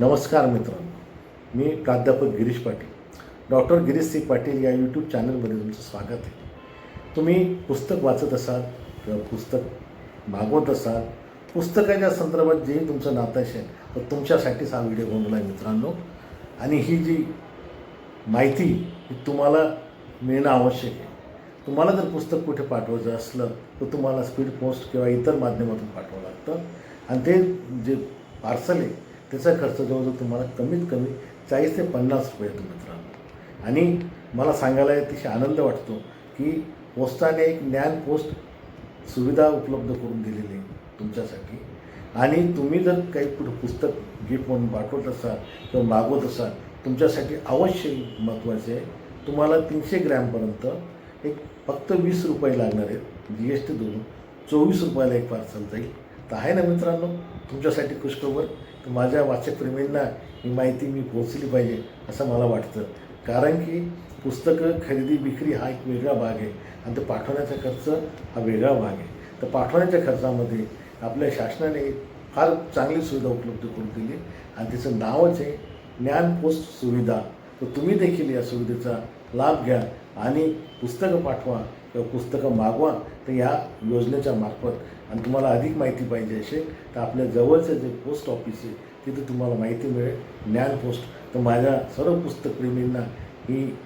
नमस्कार मित्रांनो. मी प्राध्यापक गिरीश पाटील. डॉक्टर गिरीश सी पाटील या यूट्यूब चॅनलमध्ये तुमचं स्वागत आहे. तुम्ही पुस्तक वाचत असाल किंवा पुस्तक मागवत असाल पुस्तकाच्या संदर्भात जेही तुमचं नातं असेल तर तुमच्यासाठीच हा व्हिडिओ बनवला आहे मित्रांनो. आणि ही जी माहिती ही तुम्हाला मिळणं आवश्यक आहे. तुम्हाला जर पुस्तक कुठे पाठवायचं असलं तर तुम्हाला स्पीड पोस्ट किंवा इतर माध्यमातून पाठवावं लागतं. आणि ते जे पार्सल आहे त्याचा खर्च जवळजवळ तुम्हाला कमीत कमी चाळीस ते पन्नास रुपये येतो मित्रांनो. आणि मला सांगायला अतिशय आनंद वाटतो की पोस्टाने एक ज्ञान पोस्ट सुविधा उपलब्ध करून दिलेली आहे तुमच्यासाठी. आणि तुम्ही जर काही कुठं पुस्तक गिफ्ट म्हणून पाठवत असाल किंवा मागवत असाल तुमच्यासाठी अवश्य महत्त्वाचे आहे. तुम्हाला तीनशे ग्रॅमपर्यंत एक फक्त वीस रुपये लागणार आहेत. जी एस टी धरून चोवीस रुपयाला एक पार्सल जाईल. तर आहे ना मित्रांनो तुमच्यासाठी खुशखबर तर माझ्या वाचकप्रेमींना ही माहिती मी पोहोचली पाहिजे असं मला वाटतं. कारण की पुस्तकं खरेदी विक्री हा एक वेगळा भाग आहे आणि तो पाठवण्याचा खर्च हा वेगळा भाग आहे. तर पाठवण्याच्या खर्चामध्ये आपल्या शासनाने फार चांगली सुविधा उपलब्ध करून दिली आणि तिचं नावच आहे ज्ञान पोस्ट सुविधा. तर तुम्ही देखील या सुविधेचा लाभ घ्या. आणि पुस्तकं पाठवा किंवा पुस्तकं मागवा तर या योजनेच्या मार्फत आणि तुम्हाला अधिक माहिती पाहिजे असेल तर आपल्या जवळचं जे पोस्ट ऑफिस आहे तिथे तुम्हाला माहिती मिळेल ज्ञान पोस्ट. तर माझ्या सर्व पुस्तकप्रेमींना ही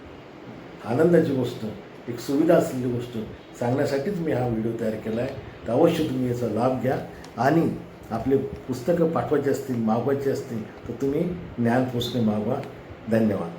आनंदाची गोष्ट एक सुविधा असलेली गोष्ट सांगण्यासाठीच मी हा व्हिडिओ तयार केला आहे. तर अवश्य तुम्ही याचा लाभ घ्या. आणि आपले पुस्तकं पाठवायचे असतील मागवायचे असतील तर तुम्ही ज्ञान पोस्टने मागवा. धन्यवाद.